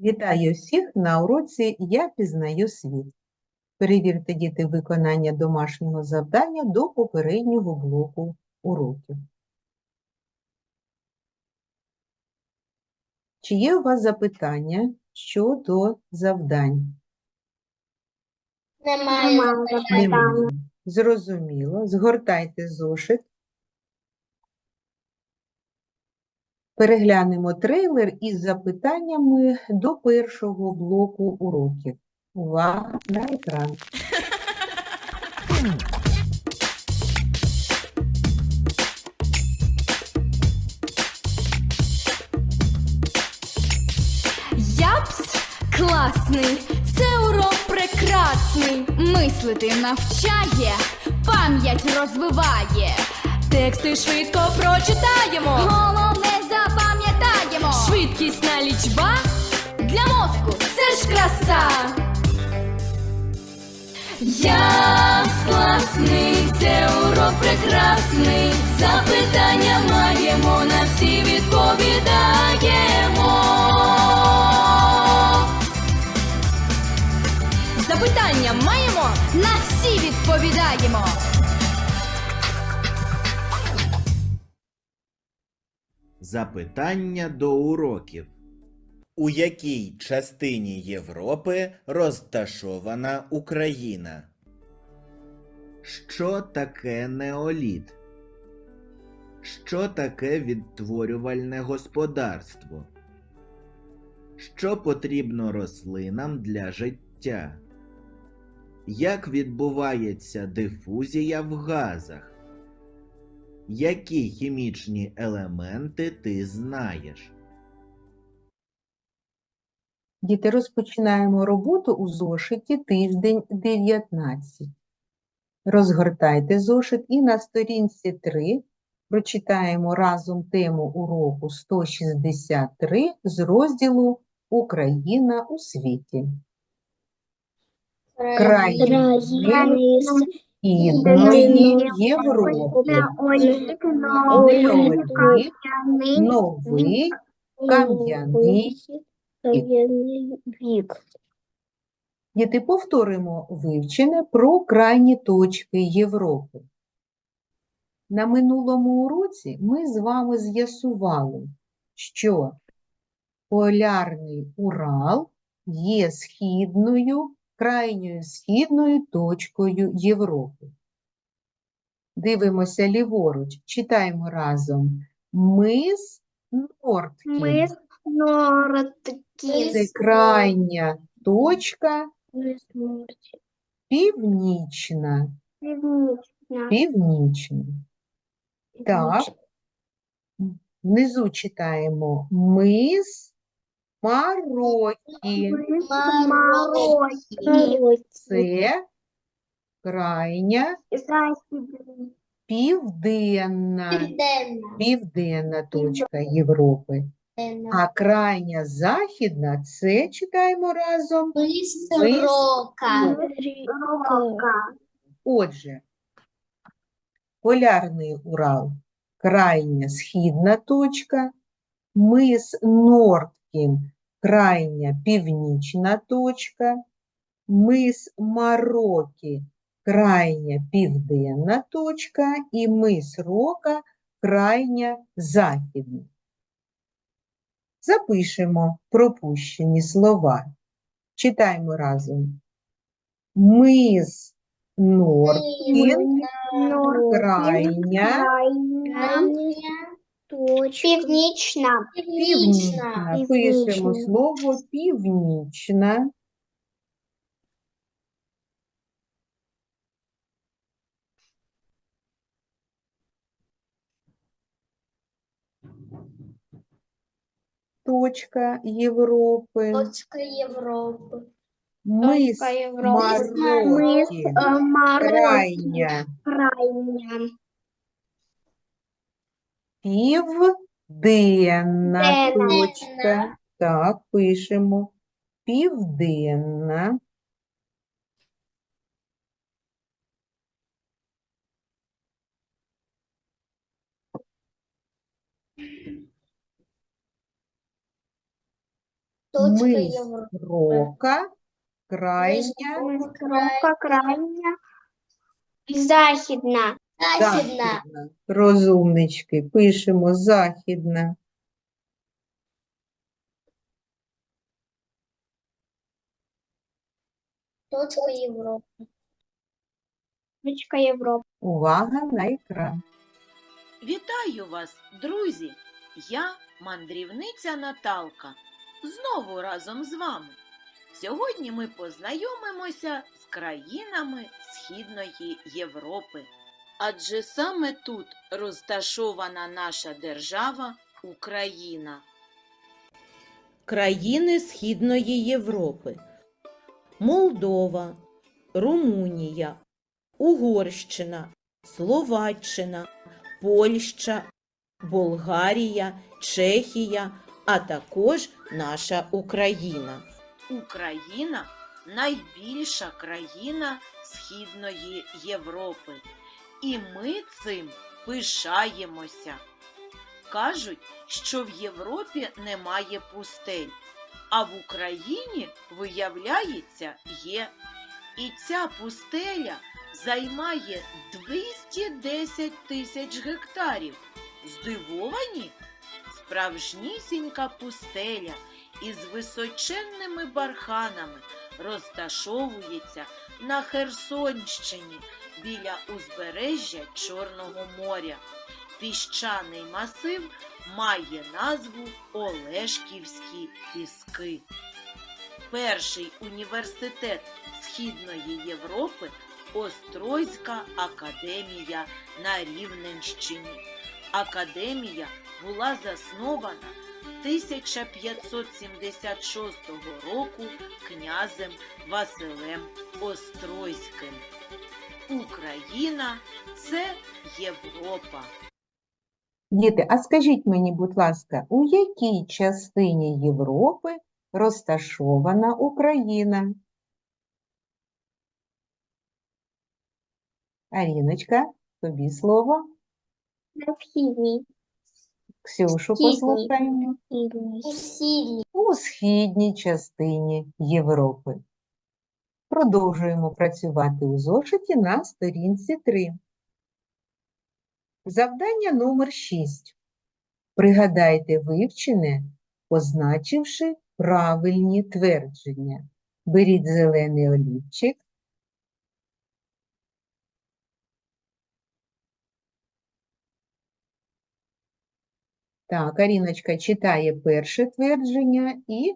Вітаю всіх на уроці Я пізнаю світ. Перевірте діти виконання домашнього завдання до попереднього блоку уроків. Чи є у вас запитання щодо завдань? Немає. Немає. Зрозуміло. Згортайте зошит. Переглянемо трейлер із запитаннями до першого блоку уроків. Увага на екран. Япс класний, це урок прекрасний. Мислити навчає, пам'ять розвиває. Тексти швидко прочитаємо. Запам'ятаємо. Швидкісна лічба для мозку це ж краса. Япс класний, це урок прекрасний. Запитання маємо, на всі відповідаємо. Запитання маємо, на всі відповідаємо. Запитання до уроків. У якій частині Європи розташована Україна? Що таке неоліт? Що таке відтворювальне господарство? Що потрібно рослинам для життя? Як відбувається дифузія в газах? Які хімічні елементи ти знаєш? Діти, розпочинаємо роботу у зошиті тиждень 19. Розгортайте зошит і на сторінці 3 прочитаємо разом тему уроку 163 з розділу Україна у світі. Країни Східної Європи. Новий кам'яний вік. Діти, повторимо вивчене про крайні точки Європи. На минулому уроці ми з вами з'ясували, що полярний Урал є східною, крайньою східною точкою Європи. Дивимося ліворуч, читаємо разом. Мис Нордкін. Ми Це крайня точка північна. Північна. Так. Внизу читаємо мис Марокі. Це крайня південна, південна точка Європи. А крайня західна це читаємо разом. Рока. Отже, полярний Урал – крайня східна точка, мис Нордкін – крайня північна точка, мис Марокі – крайня південна точка і мис Рока – крайня західна. Запишемо пропущені слова. Читаємо разом. Мис Нордкін – крайня Північна. Північна. Пишемо слово північна. Точка Європи. Точка Європи. Мис Точка Європи. Марокі. Крайня. Крайня Крайня. Південна точка. Так, пишемо. Південна. Мисрока, крайня, Кромка крайня. Західна. Західна. Розумнички, пишемо західна. Точка Європи. Точка Європи. Увага на екран. Вітаю вас, друзі! Я мандрівниця Наталка. Знову разом з вами. Сьогодні ми познайомимося з країнами Східної Європи. Адже саме тут розташована наша держава Україна. Країни Східної Європи Молдова, Румунія, Угорщина, Словаччина, Польща, Болгарія, Чехія, а також наша Україна. Україна найбільша країна Східної Європи. І ми цим пишаємося. Кажуть, що в Європі немає пустель, а в Україні, виявляється, є. І ця пустеля займає 210 тисяч гектарів. Здивовані? Справжнісінька пустеля із височенними барханами розташовується на Херсонщині біля узбережжя Чорного моря. Піщаний масив має назву Олешківські піски. Перший університет Східної Європи Острозька академія на Рівненщині. Академія була заснована 1576 року князем Василем Острозьким. Україна це Європа. Діти, а скажіть мені, будь ласка, у якій частині Європи розташована Україна? Аріночка, тобі слово. На східній. Ксюшу послухаємо. У східній частині Європи. Продовжуємо працювати у зошиті на сторінці 3. Завдання номер 6. Пригадайте вивчене, позначивши правильні твердження. Беріть зелений олівчик. Так, Аріночка читає перше твердження і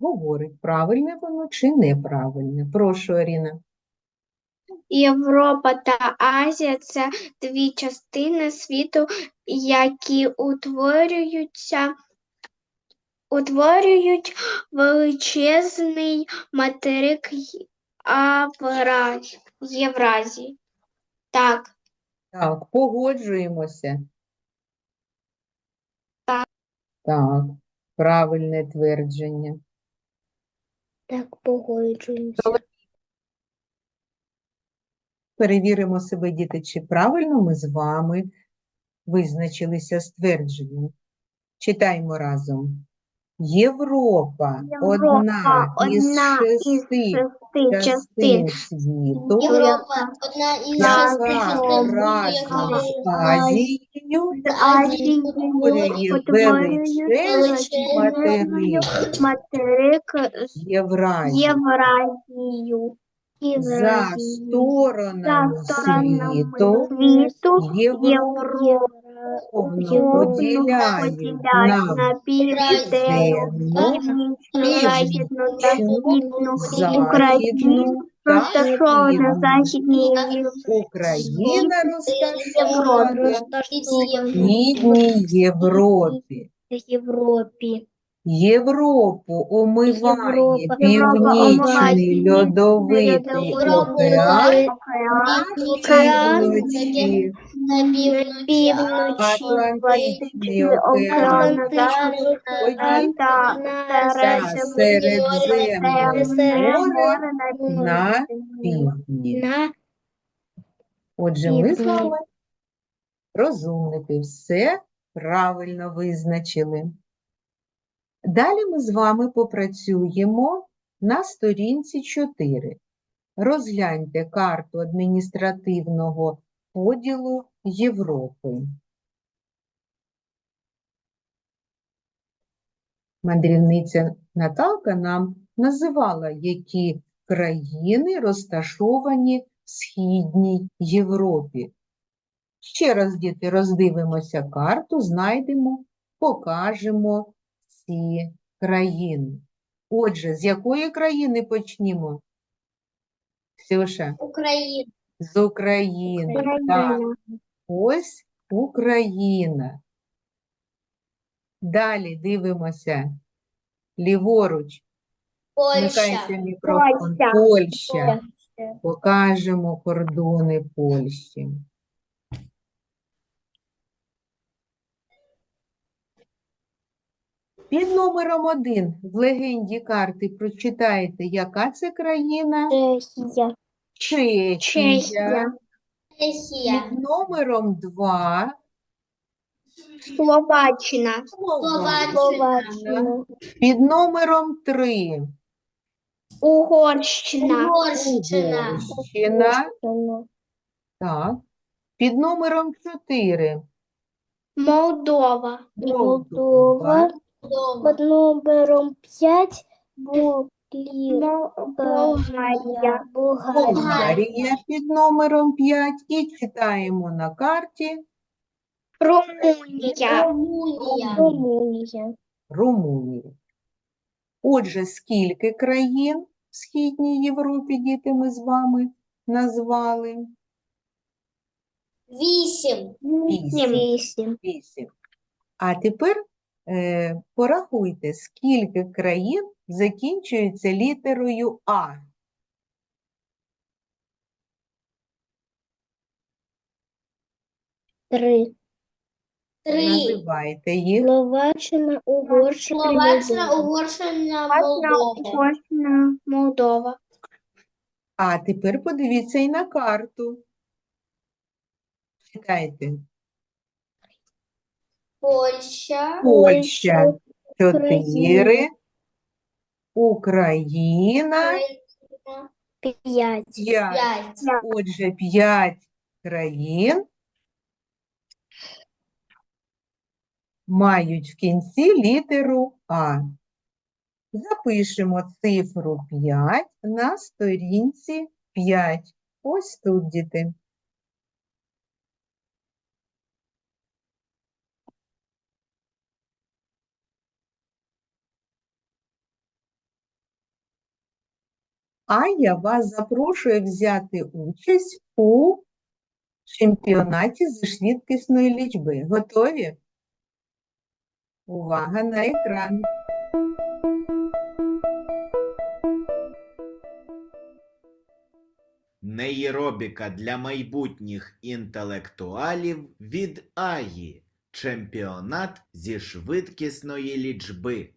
говорить, правильне воно чи неправильне. Прошу, Аріна. Європа та Азія це дві частини світу, які утворюються, утворюють величезний материк Авра- Євразії. Так, Так, погоджуємося. Так. Так, правильне твердження. Так погоджуємося. Перевіримо себе, діти, чи правильно ми з вами визначилися з твердженням. Читаємо разом. Європа – одна Європа із одна із шести шести частин світу, Європа одна із шести частин Азією утворює величезний материк материк Євразію. Євразію. За сторонами світу поділяє поділяють на на південну, південну, північну, західну та східну західну Україну, та розташована в східну. Західній Європі. Україна Європі. розташована в Східній Європі. Європі. Європу омиває Європа. північний омиває льодовитий океан, океан, півночі на півночі, Атлантичний океан, та та Середземне море на півдні. Отже, ми з вами розумники, все правильно визначили. Далі ми з вами попрацюємо на сторінці 4. Розгляньте карту адміністративного поділу Європи. Мандрівниця Наталка нам називала, які країни розташовані в Східній Європі. Ще раз, діти, роздивимося карту, знайдемо, покажемо ці країни. Отже, з якої країни почнімо? Ксюша, Україна. з України. Так, ось Україна. Далі дивимося. Ліворуч. Вмикається мікрофон. Польща. Польща. Покажемо кордони Польщі. Під номером один в легенді карти прочитаєте, яка це країна? Чехія. Чехія. Чехія. Під номером два Словаччина. Словаччина. Словаччина. Під номером три Угорщина. Угорщина. Так. Під номером чотири Молдова. Молдова. Під номером 5 Болгарія. Болгарія. Болгарія під номером 5 і читаємо на карті Румунія. Румунія. Отже, скільки країн в Східній Європі, діти, ми з вами назвали? Вісім. Вісім. Вісім. А тепер порахуйте, скільки країн закінчується літерою А. Три. Три. Називайте їх. Словаччина, Угорщина, Словаччина. Угорщина, Молдова. Угорщина, Молдова. А тепер подивіться і на карту. Читайте. Польща, Польща чотири, Україна. П'ять. Отже, п'ять країн мають в кінці літеру А. Запишемо цифру 5 на сторінці 5. Ось тут, діти. А я вас запрошую взяти участь у чемпіонаті зі швидкісної лічби. Готові? Увага на екран. Нейробіка для майбутніх інтелектуалів від Аї. Чемпіонат зі швидкісної лічби.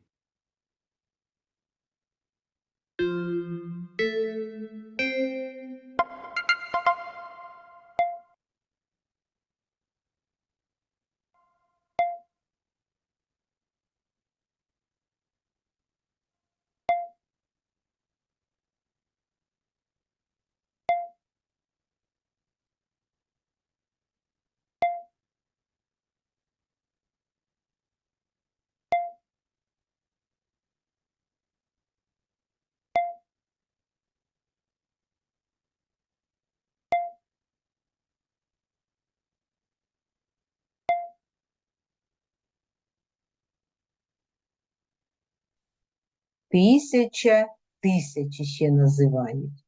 Тисяча, тисячі ще називають.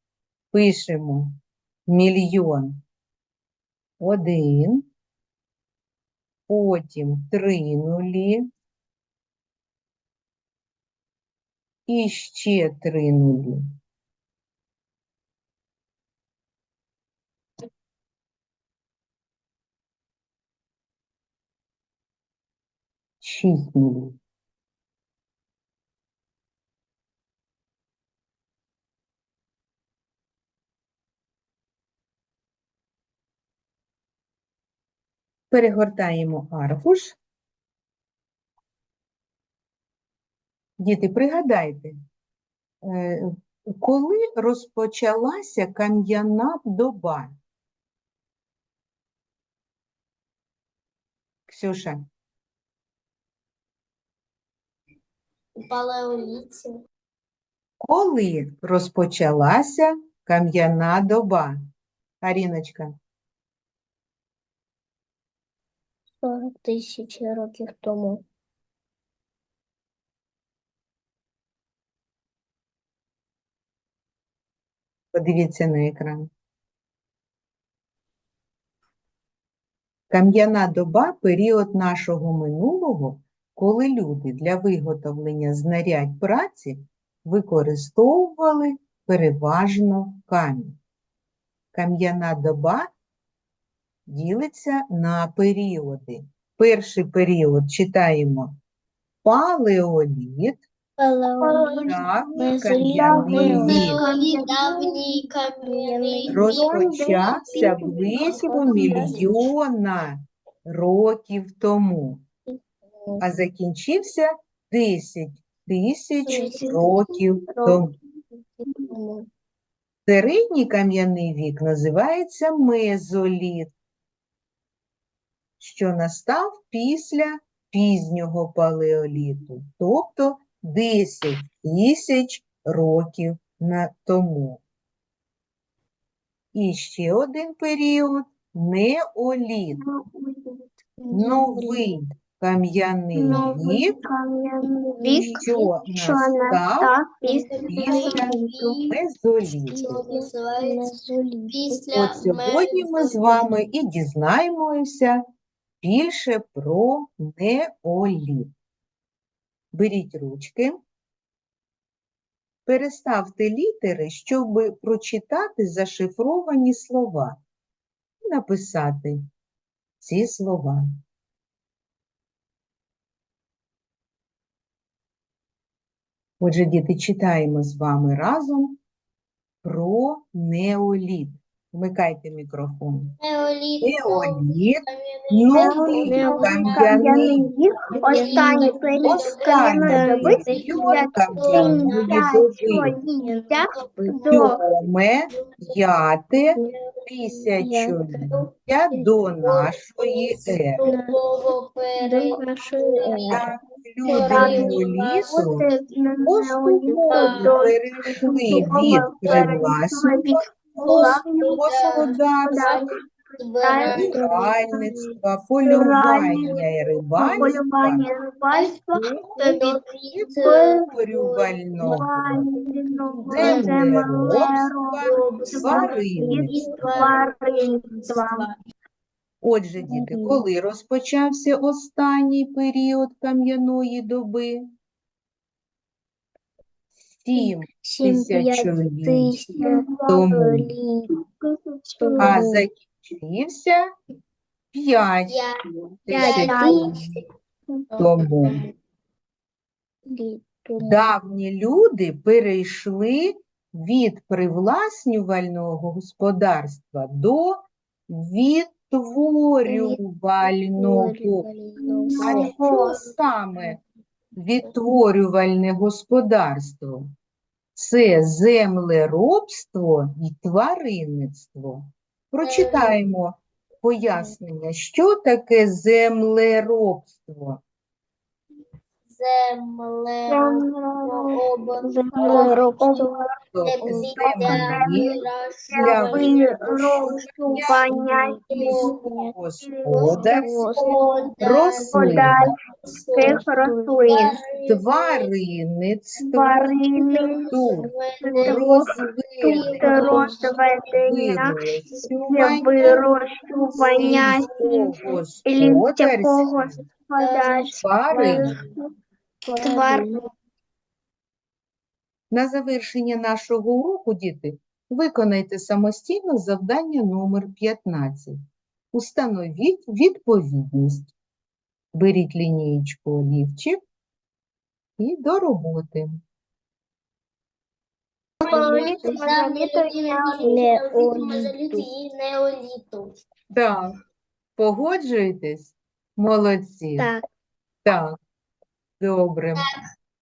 Пишемо мільйон один, потім три нулі, і ще три нулі. Шість нулів. Перегортаємо аркуш Діти, пригадайте, е, коли розпочалася кам'яна доба? Ксюша, У палеоліті. коли розпочалася кам'яна доба? Аріночка, 40 тисяч років тому. подивіться на екран. Кам'яна доба – період нашого минулого, коли люди для виготовлення знарядь праці використовували переважно камінь. Кам'яна доба ділиться на періоди. Перший період читаємо палеоліт, давній кам'яний вік. Розпочався близько мільйона років тому, а закінчився 10 тисяч Тисяч років тому. Середній кам'яний вік називається мезоліт, що настав після пізнього палеоліту, тобто 10 тисяч років на тому. І ще один період неоліт, новий кам'яний вік, Вік, що настав після мезоліту. От сьогодні ми з вами і дізнаємося більше про неоліт. Беріть ручки, переставте літери, щоб прочитати зашифровані слова і написати ці слова. Отже, діти, читаємо з вами разом про неоліт. Вмикайте мікрофон. Неоліт, Неоліт, кам'яний Останній період Останній. Період кам'яної доби. Сьоме, п'яте, тисячоліття до нашої ери. Люди неоліту поступово перейшли від привласнення господарства, збиральництва, полювання і рибальства до підпорювального землеробства, тваринництва. Отже, діти, коли розпочався останній період кам'яної доби? Сім тисячоліть тому, а закінчився п'ять тисячоліть тому. Давні люди перейшли від привласнювального господарства до відтворювального. А що саме відтворювальне господарство? Це землеробство і тваринництво. Прочитаємо пояснення, що таке землеробство. Тобто землі для вирощування сільськогосподарського тварин. На завершення нашого уроку, діти, виконайте самостійно завдання номер 15. Установіть відповідність. Беріть лінієчку олівчик і до роботи. Неоліту. Так, погоджуєтесь? Молодці. Так. Так, добре.